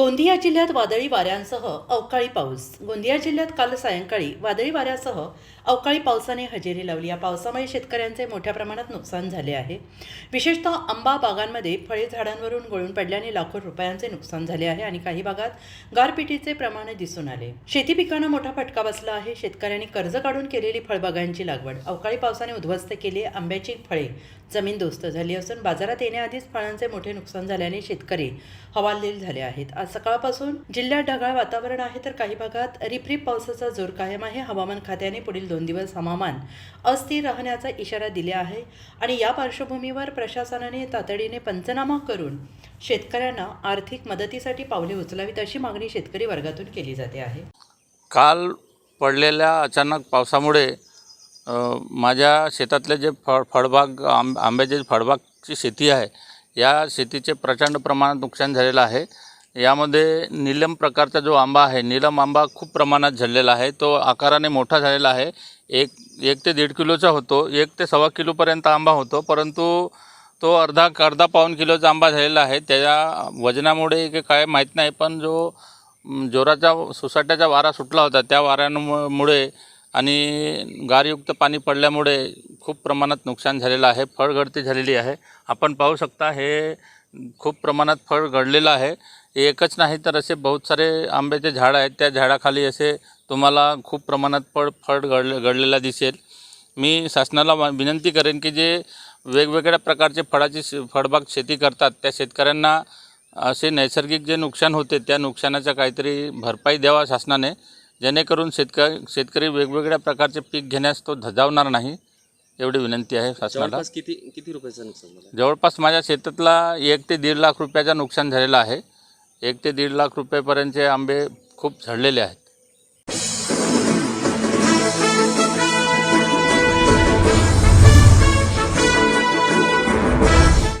गोंदिया जिल्ह्यात वादळी वाऱ्यांसह अवकाळी पाऊस. गोंदिया जिल्ह्यात काल सायंकाळी वादळी वाऱ्यासह अवकाळी पावसाने हजेरी लावली. या पावसामुळे शेतकऱ्यांचे मोठ्या प्रमाणात नुकसान झाले आहे. विशेषतः आंबा बागांमध्ये फळे झाडांवरून गळून पडल्याने लाखो रुपयांचे नुकसान झाले आहे आणि काही भागात गारपिटीचे प्रमाण दिसून आले. शेती पिकांना मोठा फटका बसला आहे. शेतकऱ्यांनी कर्ज काढून केलेली फळबागांची लागवड. अवकाळी पावसाने उद्ध्वस्त केली आंब्याची फळे. जमीनदोस्त झाली असून बाजारात येण्याआधीच फळांचे मोठे नुकसान झाल्याने शेतकरी हवालदिल झाले आहेत. आज सकाळपासून जिल्ह्यात ढगाळ वातावरण आहे तर काही भागात रिपरिप पावसाचा जोर कायम आहे. हवामान खात्याने पुढील दोन दिवस हवामान अस्थिर राहण्याचा इशारा दिला आहे आणि या पार्श्वभूमीवर प्रशासनाने तातडीने पंचनामा करून शेतकऱ्यांना आर्थिक मदतीसाठी पावले उचलावीत अशी मागणी शेतकरी वर्गातून केली जाते आहे. काल पडलेल्या अचानक पावसामुळे माझ्या शेतातले जे फळ फळबाग आंब आंब्याचे फळबागची शेती आहे या शेतीचे प्रचंड प्रमाणात नुकसान झालेलं आहे. यामध्ये नीलम प्रकारचा जो आंबा आहे नीलम आंबा खूप प्रमाणात झालेला आहे. तो आकाराने मोठा झालेला आहे. एक एक ते दीड किलोचा होतो. एक ते सव्वा किलोपर्यंत आंबा होतो. परंतु तो अर्धा अर्धा पाऊण किलोचा आंबा झालेला आहे. त्याच्या वजनामुळे की काय माहीत नाही पण जो जोराचा सोसाट्याचा वारा सुटला होता त्या वाऱ्यांमुळे आणि गारयुक्त पाणी पडल्यामुळे खूप प्रमाणात नुकसान झालेलं आहे. फळगळती झालेली आहे. आपण पाहू शकता हे खूप प्रमाणात फळ घडलेलं आहे. एकच नाही तर असे बहुत सारे आंब्याचे झाड आहेत त्या झाडाखाली असे तुम्हाला खूप प्रमाणात फळ फळ गळले गळलेला दिसेल. मी शासनाला विनंती करेन की जे वेगवेगळ्या प्रकारचे फळाची शे- फळबाग शेती करतात त्या शेतकऱ्यांना असे नैसर्गिक जे नुकसान होते त्या नुकसानाचा काहीतरी भरपाई द्यावा शासनाने जेणेकरून शेतकरी शेतकरी वेगवेगळ्या प्रकारचे पीक घेण्यास तो धजावणार नाही एवढी विनंती आहे शासनाला. किती किती रुपयाचं नुकसान जवळपास माझ्या शेतातला एक ते दीड लाख रुपयाचं नुकसान झालेलं आहे. एक ते दीड लाख रुपयेपर्यंतचे आंबे खूप झडलेले आहेत.